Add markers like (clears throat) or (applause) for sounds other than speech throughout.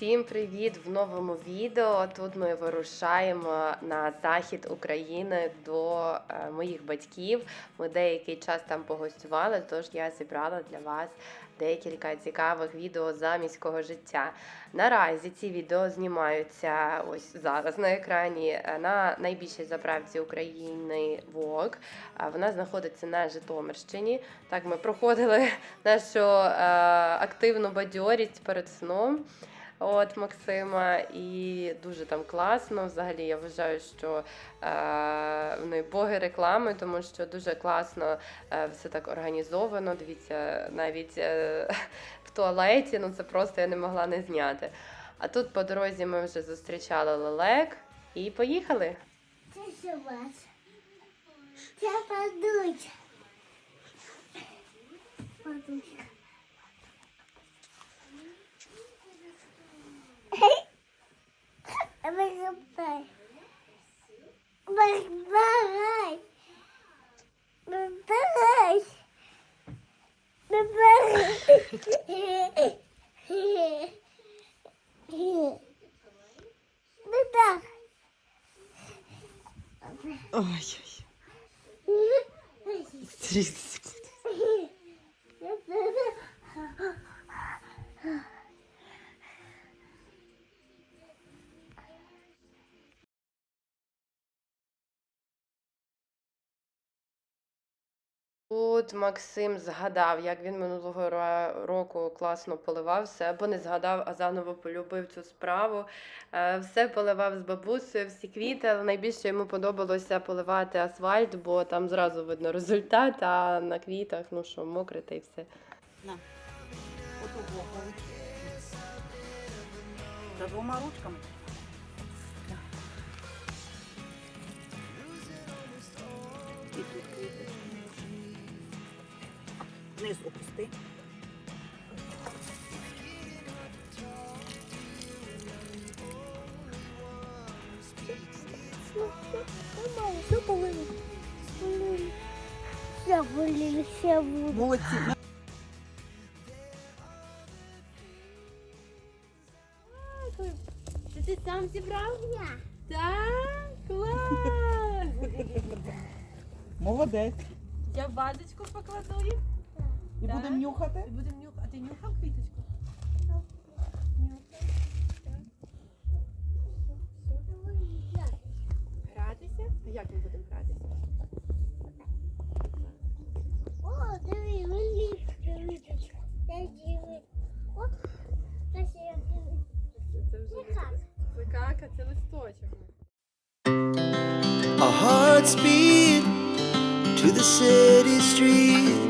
Всім привіт в новому відео. Тут ми вирушаємо на захід України до е, моїх батьків. Ми деякий час там погостювали, тож я зібрала для вас декілька цікавих відео за міського життя. Наразі ці відео знімаються ось зараз на екрані е, на найбільшій заправці України ВОК. Вона знаходиться на Житомирщині. Так, ми проходили (laughs) нашу е, активну бадьорість перед сном. От Максима, і дуже там класно. Взагалі я вважаю, що е, вони боги реклами, тому що дуже класно е, все так організовано. Дивіться, навіть е, (laughs) в туалеті, ну це просто я не могла не зняти. А тут по дорозі ми вже зустрічали лелек і поїхали. Це вас? Це подуть. Подушка. Вигибай. Вигибай. Вигибай. Тут Максим згадав, як він минулого року класно поливався, або не згадав, а заново полюбив цю справу. Е, Все поливав з бабусею, всі квіти, але найбільше йому подобалося поливати асфальт, бо там зразу видно результат, а на квітах, ну що, мокре та й все. На. За двома ручками. І тут квіточки. Вниз опусти. Все полили. Все. Молодці. Це ти сам зібрав? Я. Так, клас! Молодець. Я вазочку покладу їм. І Так. будемо нюхати. І будемо нюхати. А ти нюхав квіточку? Гратися? А як ми будемо гратися? О, диви, виточка. Я диви. О, це я диви. Це вже Це це листочок. Our hearts beat to the city streets.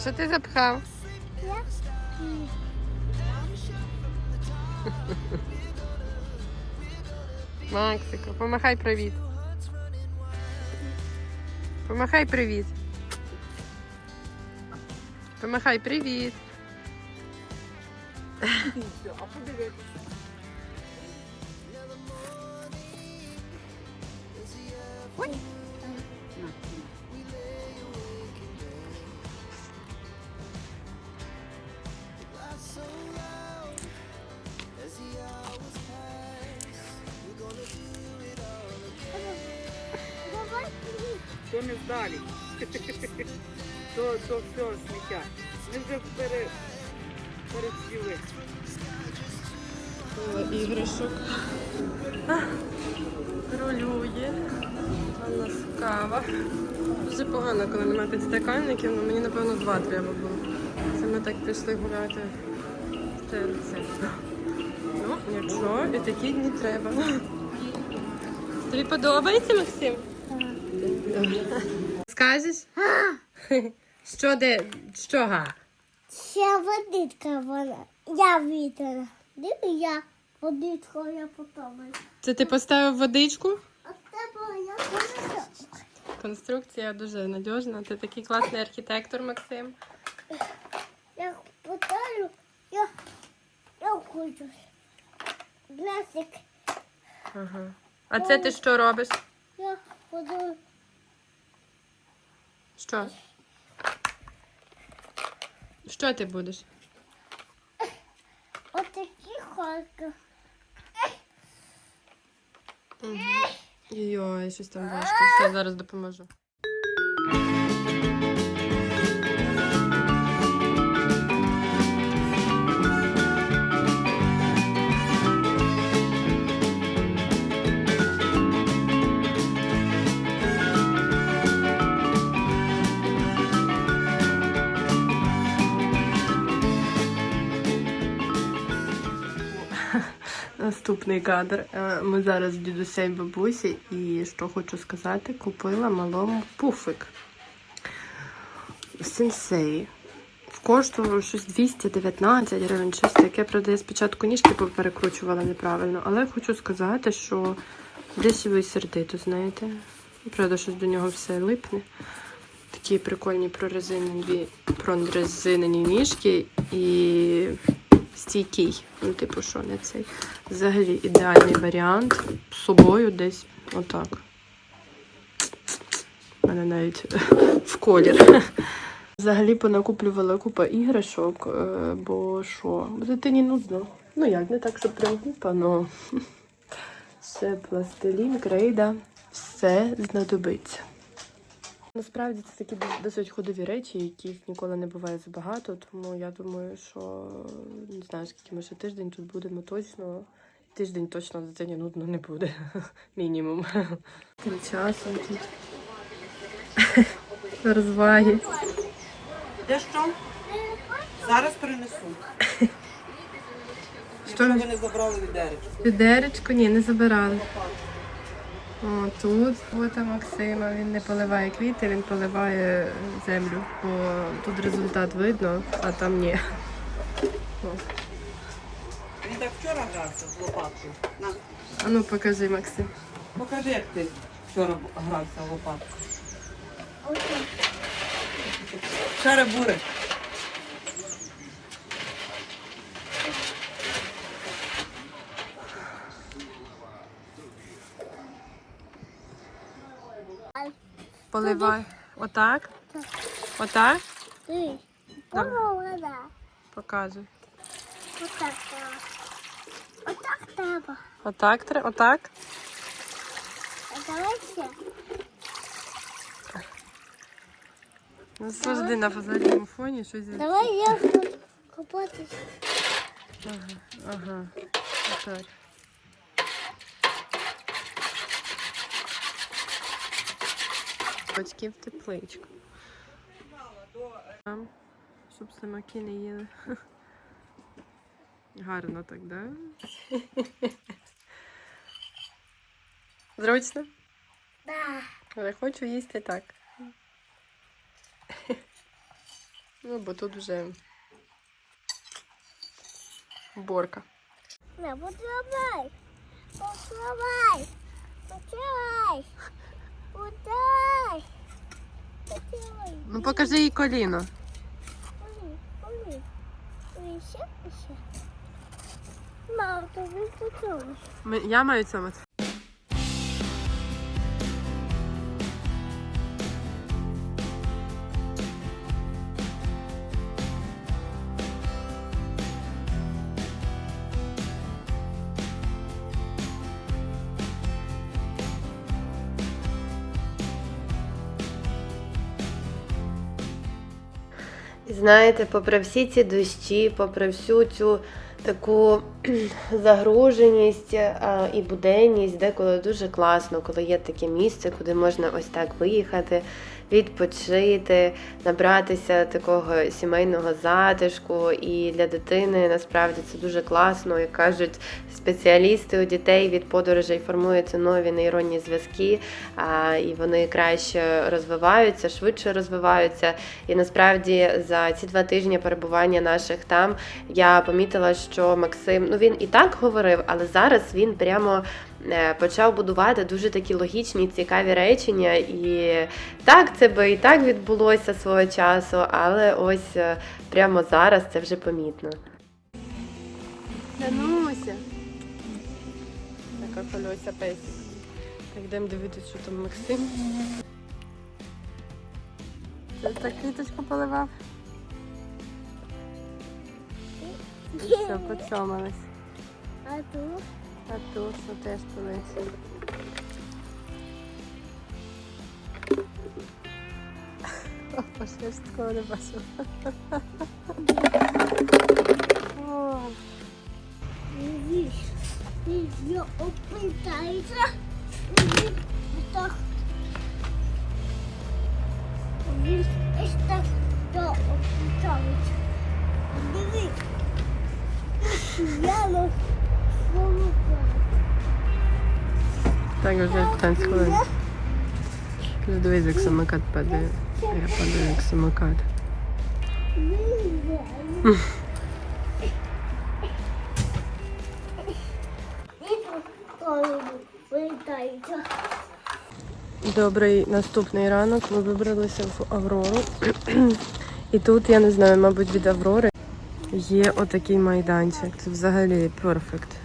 що ти запхав? Я? Максико, помахай привіт. Помахай привіт. Помахай привіт. А подивитися. Ой. То не здалі. То, то все сміття. Ми вже пере, перецвіли. іграшок. Рулює. У нас кава. Дуже погано, коли немає підстаканників, але мені, напевно, два треба було. Це ми так пішли гуляти в ТРЦ. Ну, якщо і такі дні треба. Тобі подобається, Максим? Скажеш? (gasps) Що де? Що га? Ще водичка вона. Я вітера. Диви я водичку я потомаю. Це ти поставив водичку? А тебе я понесу. Конструкція дуже надіжна. Ти такий класний архітектор, Максим. Я потаю, я, я хочу. Гласик, Ага. А це ти що робиш? я буду Що? Що ти будеш? отакі ходки. Йой, щось там важко. Все, зараз допоможу. Наступний кадр. Е, Ми зараз з дідуся і бабусі, і що хочу сказати, купила малому пуфик. Сенсей. Коштував щось 219 гривень, щось таке, правда, я спочатку ніжки перекручувала неправильно, але хочу сказати, що дешево і сердито, знаєте. Правда, щось до нього все липне. Такі прикольні прорезинені, прорезинені ніжки і стійкий. Ну, типу, що не цей. Взагалі ідеальний варіант з собою десь отак. У мене навіть (laughs) в колір. Взагалі понакуплювала купа іграшок, е, бо що, дитині нудно. Ну як, не так, що прям купа, но (laughs) все пластилін, крейда, все знадобиться. Насправді це такі досить ходові речі, яких ніколи не буває забагато, тому я думаю, що не знаю, скільки ми ще тиждень тут будемо точно. Тиждень точно дитині нудно не буде. (laughs) Мінімум. Тим часом тут (laughs) розваги. Де що? Зараз принесу. Що ви не забрали відеречку. Відеречко, ні, не забирали. О, тут фото Максима. Він не поливає квіти, він поливає землю. Бо тут результат видно, а там ні. О. Він так вчора грався з лопаткою. На, А ну покажи, Максим. покажи, як ти вчора грався лопаткою. Шаре буре. Поливай. Отак? Отак? Вода. Показуй. Отак треба. Отак треба. Отак треба? Отак? А давай ще. Ну, завжди на задньому фоні щось. Давай я купатись. Ага. Отак. Батьків тепличку. Там, щоб слимаки не їли. Гарно так, да? Зручно? Да. Але хочу їсти так. Ну, бо тут вже борка. Не, потримай. Потримай. Потримай. Подай. Ну покажи їй коліно. Ой, ой. Ой, ще, ще. Мам, тобі потримай. Я маю цьому. І знаєте, попри всі ці дощі, попри всю цю таку (clears throat) загруженість а, і буденність, деколи дуже класно, коли є таке місце, куди можна ось так виїхати, відпочити, набратися такого сімейного затишку. І для дитини насправді це дуже класно. Як кажуть спеціалісти у дітей від подорожей формуються нові нейронні зв'язки, і вони краще розвиваються, швидше розвиваються. І насправді за ці два тижні перебування наших там я помітила, що Максим, ну він і так говорив, але зараз він прямо почав будувати дуже такі логічні, цікаві речення. І так, це би і так відбулося свого часу, але ось е, прямо зараз це вже помітно. Дануся. Така кольося песик. Так йдемо дивитися, що там Максим. Ти так квіточку поливав? Все, поцьомилась. А тут А тут що теж полиці. Опа, ще ж Так, вже 15 хвилин. Дивись, як самокат падає. Я падаю як самокат. Добрий наступний ранок. Ми вибралися в Аврору. І тут, я не знаю, мабуть, від Аврори є отакий майданчик. Це взагалі перфект.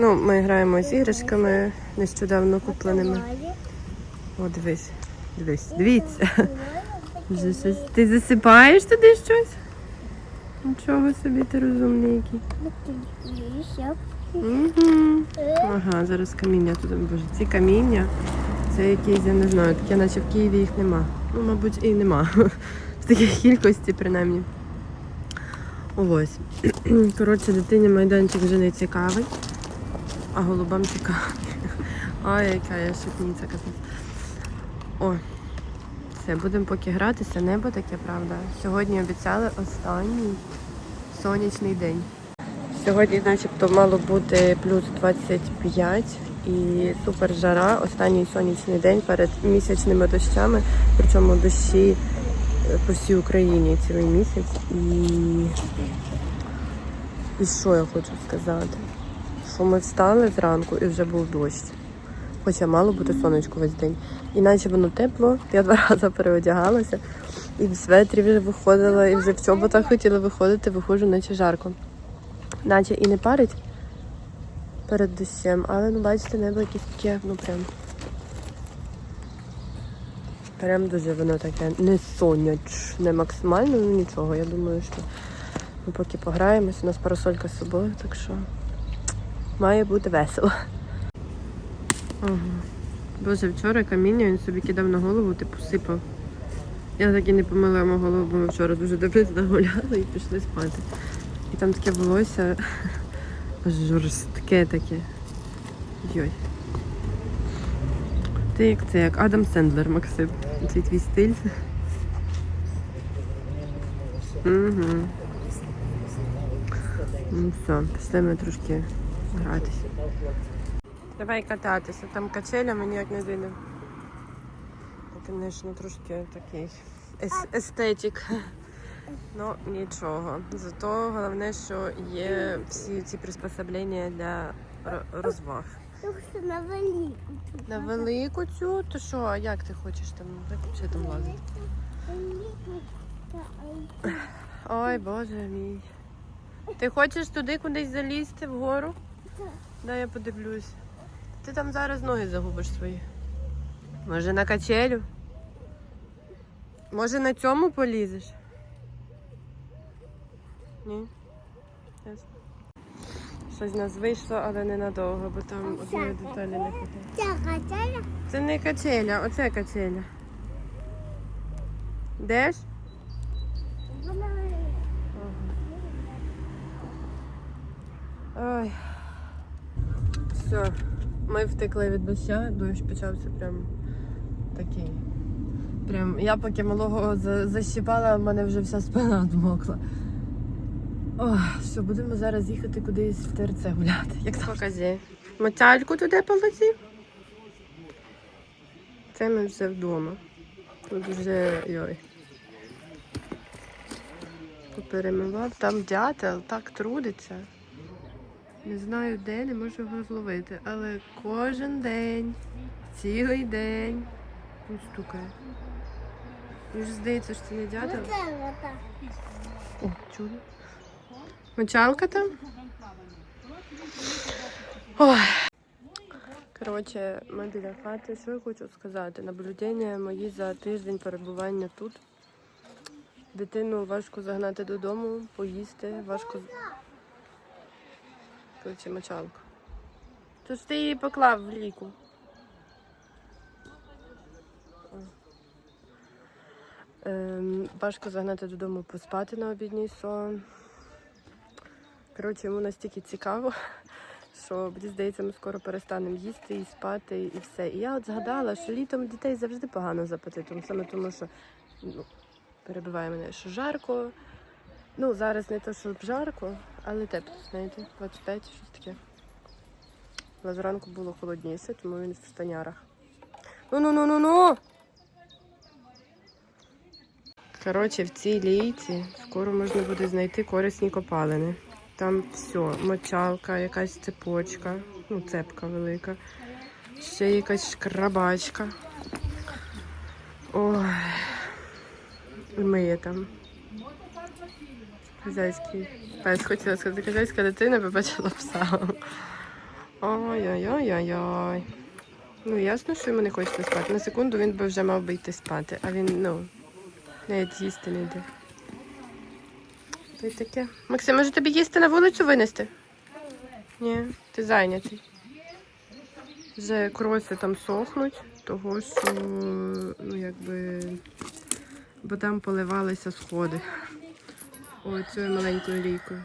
Ну, ми граємо з іграшками нещодавно купленими. О, дивись, дивись, дивіться. Вже щось. Ти засипаєш туди щось? Нічого собі ти розумний який. Угу. Ага, зараз каміння тут. Боже, ці каміння. Це якісь, я не знаю, таке, наче в Києві їх нема. Ну, мабуть, і нема. В такій кількості, принаймні. Ось. Коротше, дитині майданчик вже не цікавий, а голубам цікавий. Ой, яка я шутниця капець. Ой. Все, будемо поки гратися. Небо таке, правда. Сьогодні обіцяли останній сонячний день. Сьогодні, начебто, мало бути плюс 25 і супер жара. Останній сонячний день перед місячними дощами. Причому дощі е, по всій Україні цілий місяць. І, і що я хочу сказати? Що ми встали зранку і вже був дощ. Хоча мало бути сонечко весь день. Іначе воно тепло, я два (laughs) рази переодягалася, і в светрі вже виходила, і вже в чоботах хотіла виходити, виходжу, наче жарко наче і не парить перед дощем, але ну бачите, небо якесь таке, ну прям. Прям дуже воно таке не сонячне максимально, ну нічого. Я думаю, що ми поки пограємось, у нас парасолька з собою, так що має бути весело. Ага. Боже, вчора каміння він собі кидав на голову, типу сипав. Я так і не помила йому голову, бо ми вчора дуже добре нагуляли і пішли спати. І там таке волосся (laughs) жорстке таке. Йой. Ти як це, як Адам Сендлер, Максим. Цей твій стиль. Угу. Ну все, пішли ми трошки гратися. Давай кататися. Там качеля ми ніяк не зайдемо. Звісно, трошки такий ес- естетик. Ну, нічого. Зато головне, що є всі ці приспособлення для розваг. На велику. На велику цю, то що, а як ти хочеш там, як взагалі там лазити? Ой, боже мій. Ти хочеш туди кудись залізти вгору? Дай я подивлюсь. Ти там зараз ноги загубиш свої. Може на качелю? Може на цьому полізеш? Ні? Ясно. Щось з нас вийшло, але ненадовго, бо там одної деталі не. Ця качеля Це не качеля, оце качеля. Де ж? Ой. Все, ми втекли від доща, дощ почався прям такий. Прям я поки малого за- защіпала, в мене вже вся спина змокла. Ох, все, будемо зараз їхати кудись в ТРЦ гуляти. Як Показі. Мотяльку туди полетів. Це ми вже вдома. Тут вже йой. Поперемивав. Там дятел так трудиться. Не знаю де, не можу його зловити. Але кожен день, цілий день він стукає. Мені ж здається, що це не дятел. О, чудо. Мочалка там? Ой. Коротше, ми біля хати. Що я хочу сказати? Наблюдення мої за тиждень перебування тут. Дитину важко загнати додому, поїсти, важко. Коротше, мочалку. Тож ти її поклав в ліку. Ем, важко загнати додому поспати на обідній сон. Коротше, йому настільки цікаво, що мені здається, ми скоро перестанемо їсти і спати, і все. І я от згадала, що літом дітей завжди погано з апетитом, саме тому, що ну, перебиває мене, що жарко. Ну, зараз не то, що жарко, але тепло, знаєте, 25, щось таке. Але зранку було холодніше, тому він в штанярах. Ну-ну-ну-ну-ну! Коротше, в цій лійці скоро можна буде знайти корисні копалини. Там все, мочалка, якась цепочка, ну, цепка велика, ще якась шкрабачка. Ой, миє там. Хазяйський пес, хотіла сказати, хазяйська дитина побачила пса. Ой-ой-ой-ой-ой. Ну, ясно, що йому не хочеться спати. На секунду він би вже мав би йти спати, а він, ну, навіть їсти не йде. То й таке. Максим, може тобі їсти на вулицю винести? Ні, ти зайнятий. Вже кроси там сохнуть, того що, ну якби, бо там поливалися сходи. Ой, цією маленькою лійкою.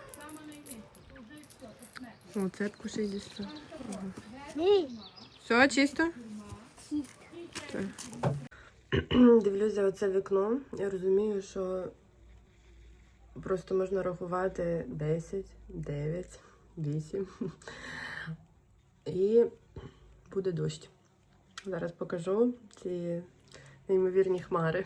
О, цепку ще й. Ага. Все, чисто? (clears throat) Дивлюся за оце вікно. Я розумію, що просто можна рахувати 10, 9, 8. І буде дощ. Зараз покажу ці неймовірні хмари.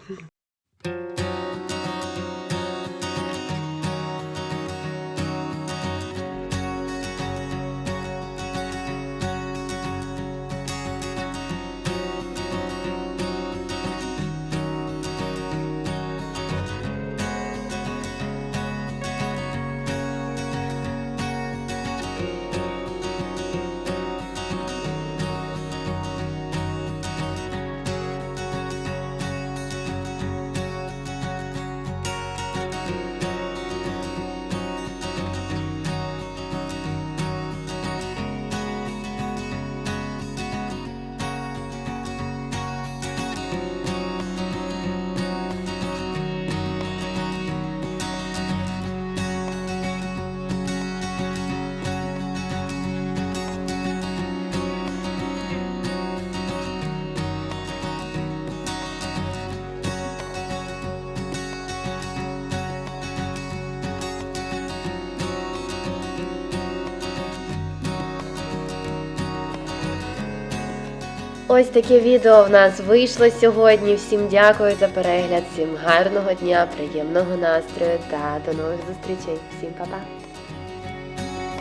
Ось таке відео в нас вийшло сьогодні. Всім дякую за перегляд, всім гарного дня, приємного настрою та до нових зустрічей. Всім па-па!